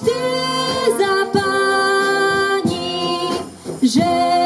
Ty za Pani, że